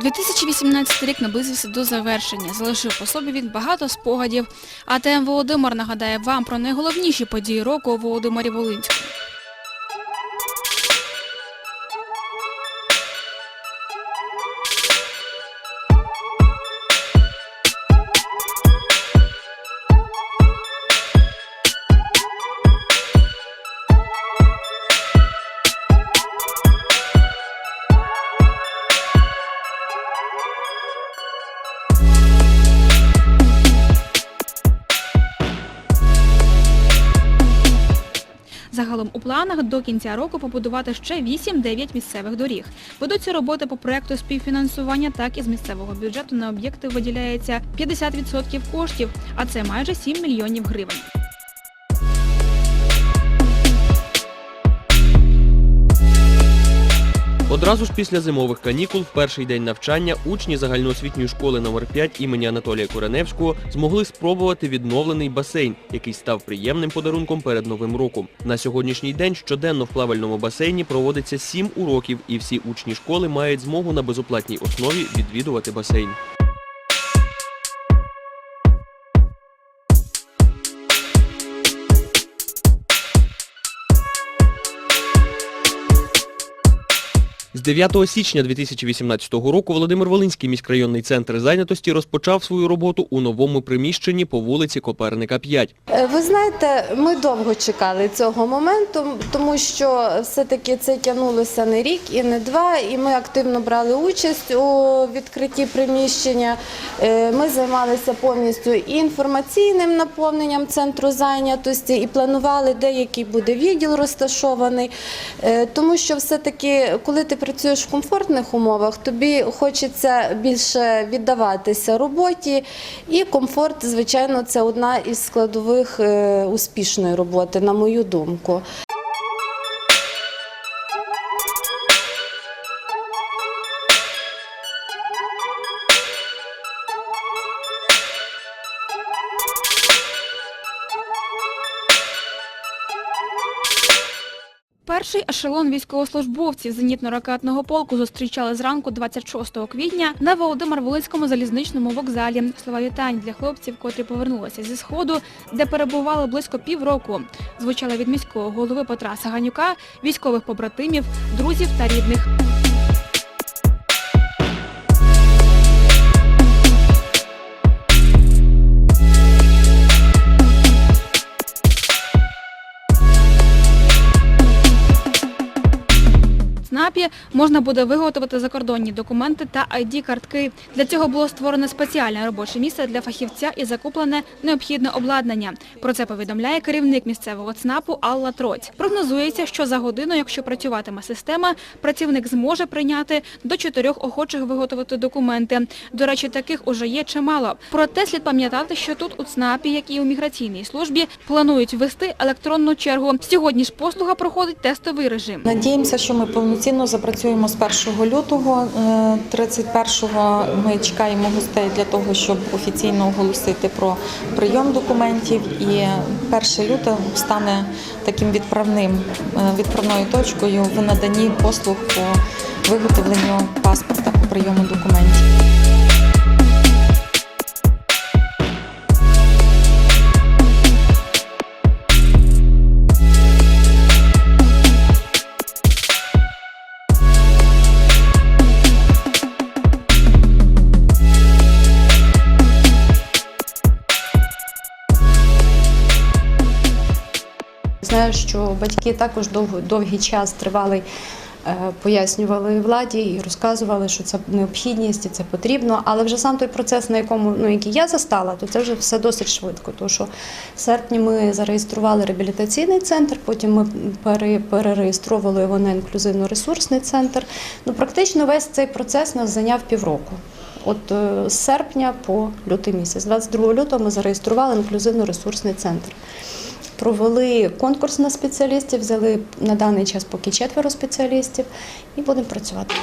2018 рік наблизився до завершення. Залишив по собі він багато спогадів. А ТМ Володимир нагадає вам про найголовніші події року у Володимирі Волинському. Планах до кінця року побудувати ще 8-9 місцевих доріг. Ведуться роботи по проекту співфінансування, так і з місцевого бюджету на об'єкти виділяється 50% коштів, а це майже 7 мільйонів гривень. Одразу ж після зимових канікул, в перший день навчання, учні загальноосвітньої школи номер 5 імені Анатолія Куреневського змогли спробувати відновлений басейн, який став приємним подарунком перед новим роком. На сьогоднішній день щоденно в плавальному басейні проводиться 7 уроків, і всі учні школи мають змогу на безоплатній основі відвідувати басейн. З 9 січня 2018 року Володимир Волинський міськрайонний центр зайнятості розпочав свою роботу у новому приміщенні по вулиці Коперника 5. Е, Ви знаєте, ми довго чекали цього моменту, тому що все-таки це тягнулося не рік і не два, і ми активно брали участь у відкритті приміщення. Е, Ми займалися повністю і інформаційним наповненням центру зайнятості, і планували, де який буде відділ розташований. Е, Тому що все-таки, коли ти працюєш в комфортних умовах, тобі хочеться більше віддаватися роботі, і комфорт, звичайно, це одна із складових е, успішної роботи, на мою думку. Перший ешелон військовослужбовців зенітно-ракетного полку зустрічали зранку 26 квітня на Володимир-Волинському залізничному вокзалі. Слова вітань для хлопців, котрі повернулися зі сходу, де перебували близько півроку. Звучали від міського голови Петра Саганюка, військових побратимів, друзів та рідних. Можна буде виготовити закордонні документи та ID-картки. Для цього було створено спеціальне робоче місце для фахівця і закуплене необхідне обладнання. Про це повідомляє керівник місцевого ЦНАПу Алла Троць. Прогнозується, що за годину, якщо працюватиме система, працівник зможе прийняти до чотирьох охочих виготовити документи. До речі, таких уже є чимало. Проте слід пам'ятати, що тут у ЦНАПі, як і у міграційній службі, планують ввести електронну чергу. Сьогодні ж послуга проходить тестовий режим. Надіємося, що ми повноцінно запрацюємо з 1 лютого. Е, 31-го ми чекаємо гостей для того, щоб офіційно оголосити про прийом документів. І 1 лютого стане таким відправним е, відправною точкою в наданні послуг по виготовленню паспорта по прийому документів. Що батьки також довго, довгий час тривалий е, пояснювали владі і розказували, що це необхідність і це потрібно. Але вже сам той процес, на якому ну, який я застала, то це вже все досить швидко. Тому що в серпні ми зареєстрували реабілітаційний центр, потім ми пере, перереєстровували його на інклюзивно-ресурсний центр. Ну, практично весь цей процес нас зайняв півроку. От е, з серпня по лютий місяць, 22 лютого ми зареєстрували інклюзивно-ресурсний центр. Провели конкурс на спеціалістів, взяли на даний час поки четверо спеціалістів і будемо працювати.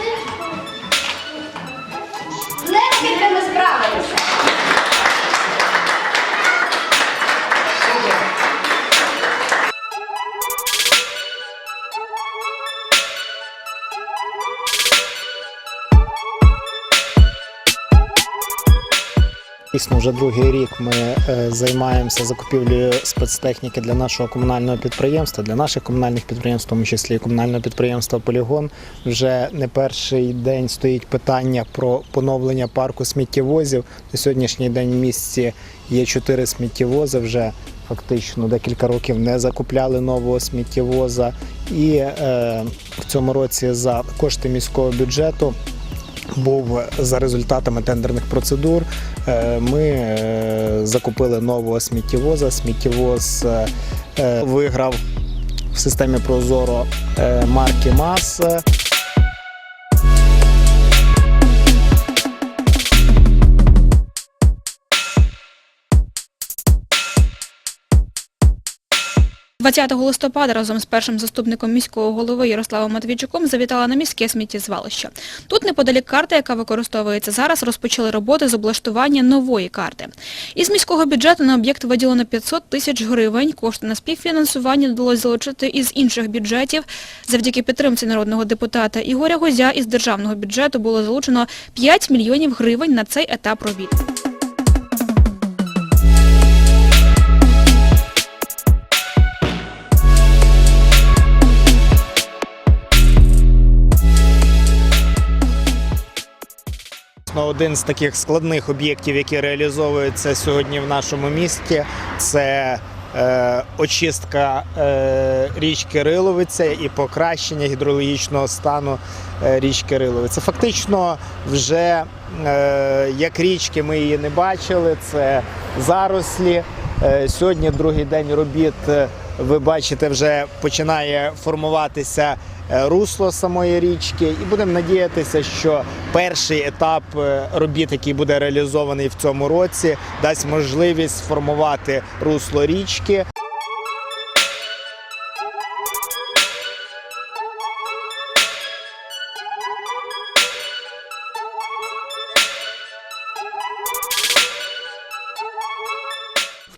Дійсно, вже другий рік ми е, займаємося закупівлею спецтехніки для нашого комунального підприємства, для наших комунальних підприємств, в тому числі комунального підприємства Полігон. Вже не перший день стоїть питання про поновлення парку сміттєвозів. На сьогоднішній день в місті є чотири сміттєвози. Вже фактично декілька років не закупляли нового сміттєвоза. І е, в цьому році за кошти міського бюджету був за результатами тендерних процедур. е, Ми е, закупили нового сміттєвоза. Сміттєвоз е, виграв в системі Прозоро марки МАС. 20 листопада разом з першим заступником міського голови Ярославом Матвійчуком завітала на міське сміттєзвалище. Тут неподалік карти, яка використовується зараз, розпочали роботи з облаштування нової карти. Із міського бюджету на об'єкт виділено 500 тисяч гривень. Кошти на співфінансування вдалося залучити із інших бюджетів. Завдяки підтримці народного депутата Ігоря Гозя із державного бюджету було залучено 5 мільйонів гривень на цей етап робіт. Один з таких складних об'єктів, які реалізовуються сьогодні в нашому місті, це е, очистка е, річки Риловиця і покращення гідрологічного стану е, річки Риловиця. Фактично, вже як річки ми її не бачили, це зарослі. Сьогодні другий день робіт. Ви бачите, вже починає формуватися русло самої річки, і будемо надіятися, що перший етап е, робіт, який буде реалізований в цьому році, дасть можливість сформувати русло річки.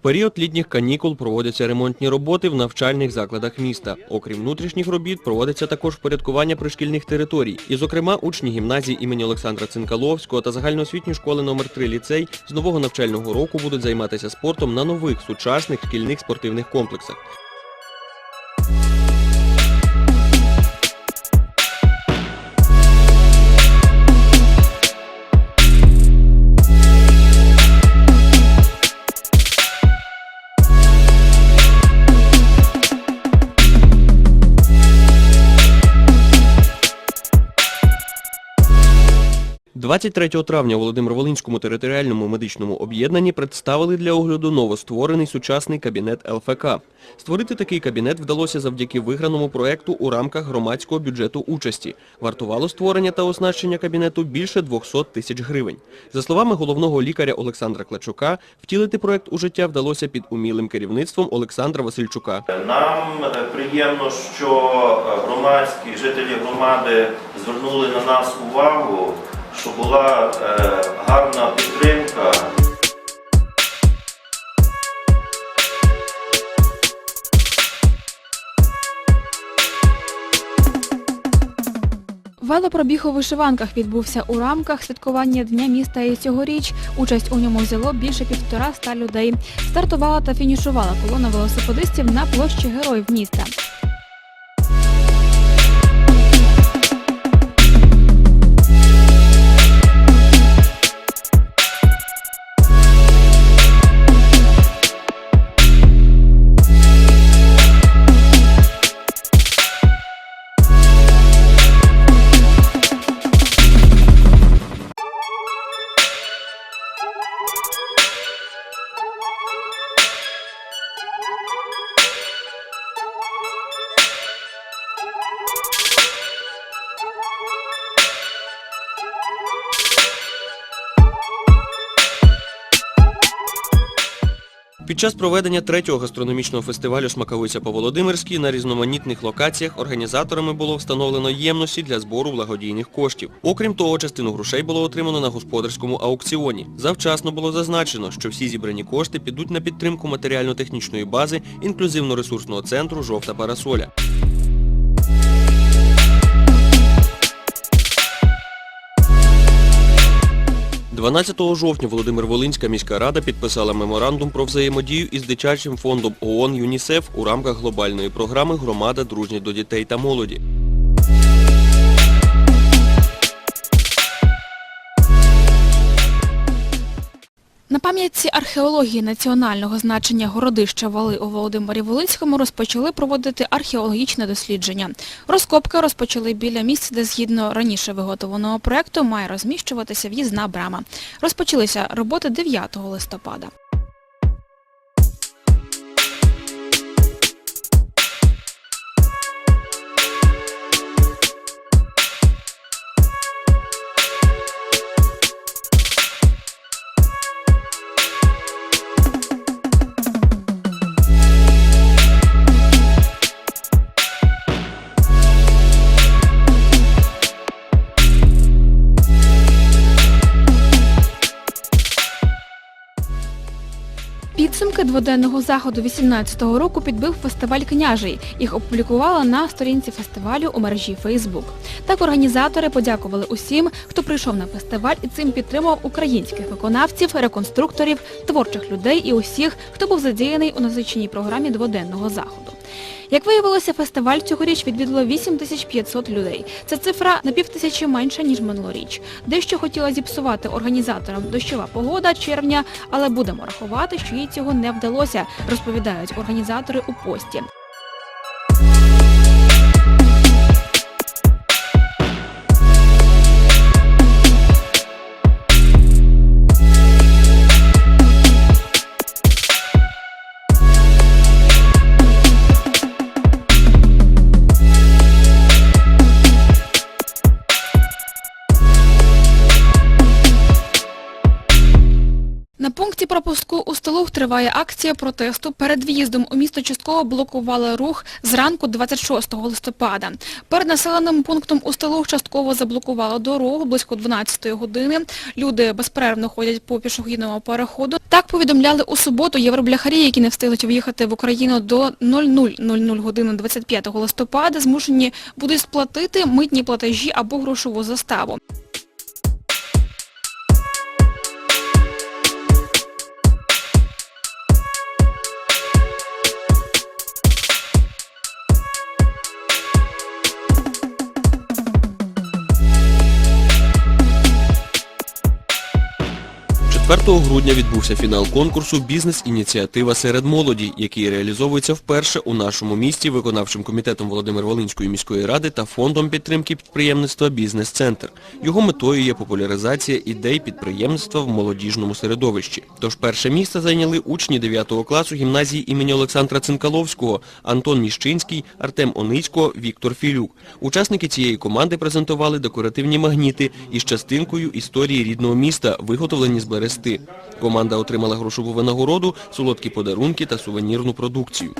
Період літніх канікул проводяться ремонтні роботи в навчальних закладах міста. Окрім внутрішніх робіт, проводиться також впорядкування пришкільних територій. І, зокрема, учні гімназії імені Олександра Цинкаловського та загальноосвітньої школи номер 3 ліцей з нового навчального року будуть займатися спортом на нових сучасних шкільних спортивних комплексах. – 23 травня у Володимир-Волинському територіальному медичному об'єднанні представили для огляду новостворений сучасний кабінет ЛФК. Створити такий кабінет вдалося завдяки виграному проекту у рамках громадського бюджету участі. Вартувало створення та оснащення кабінету більше 200 тисяч гривень. За словами головного лікаря Олександра Клачука, втілити проект у життя вдалося під умілим керівництвом Олександра Васильчука. Нам е, приємно, що е, громадські жителі громади звернули на нас увагу, що була е, гарна підтримка. Велопробіг у вишиванках відбувся у рамках святкування Дня міста і цьогоріч. Участь у ньому взяло більше півтора ста людей. Стартувала та фінішувала колона велосипедистів на площі героїв міста. Час проведення третього гастрономічного фестивалю «Смаковиця по-Володимирській» на різноманітних локаціях організаторами було встановлено ємності для збору благодійних коштів. Окрім того, частину грошей було отримано на господарському аукціоні. Завчасно було зазначено, що всі зібрані кошти підуть на підтримку матеріально-технічної бази інклюзивно-ресурсного центру «Жовта парасоля». 12 жовтня Володимир Волинська міська рада підписала меморандум про взаємодію із дитячим фондом ООН ЮНІСЕФ у рамках глобальної програми Громада дружні до дітей та молоді. На пам'ятці археології національного значення городища Вали у Володимирі Волинському розпочали проводити археологічне дослідження. Розкопки розпочали біля місць, де згідно раніше виготовленого проєкту має розміщуватися в'їзна брама. Розпочалися роботи 9 листопада. Підсумки дводенного заходу 18-го року підбив фестиваль «Княжий». Їх опублікувала на сторінці фестивалю у мережі Facebook. Так організатори подякували усім, хто прийшов на фестиваль і цим підтримав українських виконавців, реконструкторів, творчих людей і усіх, хто був задіяний у насиченій програмі дводенного заходу. Як виявилося, фестиваль цьогоріч відвідало 8500 людей. Це цифра на півтисячі менша, ніж минулоріч. Дещо хотіла зіпсувати організаторам дощова погода червня, але будемо рахувати, що їй цього не вдалося, розповідають організатори у пості. Пропуску у Столух триває акція протесту. Перед в'їздом у місто частково блокували рух зранку 26 листопада. Перед населеним пунктом у Столух частково заблокували дорогу близько 12 години. Люди безперервно ходять по пішохідному переходу. Так повідомляли у суботу євробляхарі, які не встигли в'їхати в Україну до 00.00 години 25 листопада, змушені будуть сплатити митні платежі або грошову заставу. – 4 грудня відбувся фінал конкурсу «Бізнес-ініціатива серед молоді», який реалізовується вперше у нашому місті виконавчим комітетом Володимир-Волинської міської ради та фондом підтримки підприємництва «Бізнес-центр». Його метою є популяризація ідей підприємництва в молодіжному середовищі. Тож перше місце зайняли учні 9 класу гімназії імені Олександра Цинкаловського, Антон Міщинський, Артем Оницько, Віктор Філюк. Учасники цієї команди презентували декоративні магніти із частинкою історії рідного міста, виготовлені з берести. Команда отримала грошову винагороду, солодкі подарунки та сувенірну продукцію.